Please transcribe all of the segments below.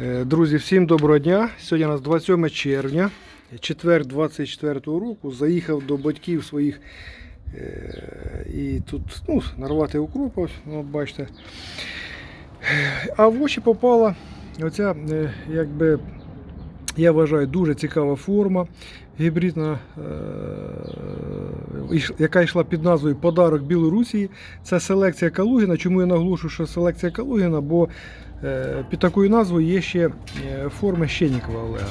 Е, Друзі, всім доброго дня. Сьогодні у нас 27 червня, четвер 24 року. Заїхав до батьків своїх е, і тут ну, нарвати укропу, ну, бачите. А в очі попала оця, е, якби, я вважаю, дуже цікава форма гібридна, яка йшла під назвою Подарок Білорусі. Це селекція Калугіна. Чому я наголошую, що селекція Калугіна? Бо е, під такою назвою є ще е, форма Щенікова Олега.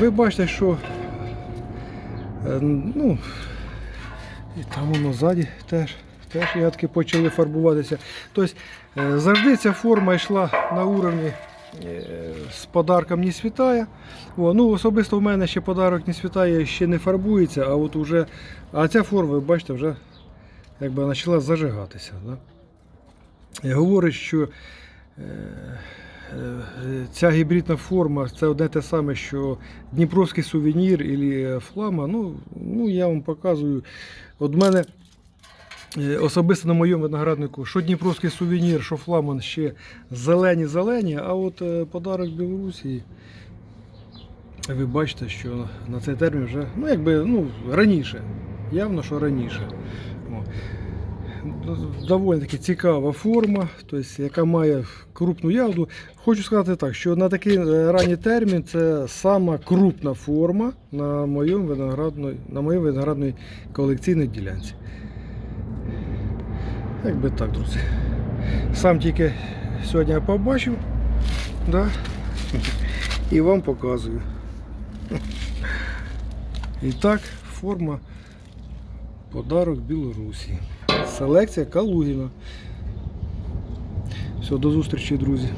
Ви бачите, що е, ну, і там воно ззаді теж. Теж ягодки почали фарбуватися. Тобто завжди ця форма йшла на уровні з подарком не світає. О, ну, особисто в мене ще подарок не світає, ще не фарбується, а от уже, а ця форма, ви бачите, вже якби почала зажигатися. Да? І говорить, що е, е, ця гібридна форма це одне те саме, що Дніпровський сувенір і флама. Ну, ну, я вам показую. От мене е, особисто на моєму винограднику, що Дніпровський сувенір, що фламан ще зелені-зелені, а от е, подарок Білорусі. Ви бачите, що на цей термін вже ну, якби, ну, раніше. Явно, що раніше. О. Доволі таки цікава форма, тобто, яка має крупну ягоду. Хочу сказати так, що на такий е, ранній термін це сама крупна форма на моєму виноградної, на моїй виноградній колекційній ділянці. Якби так, друзі. Сам тільки сьогодні я побачив. Да? І вам показую. І так, форма подарок Білорусі. Селекція Калугіна. Все, до зустрічі, друзі.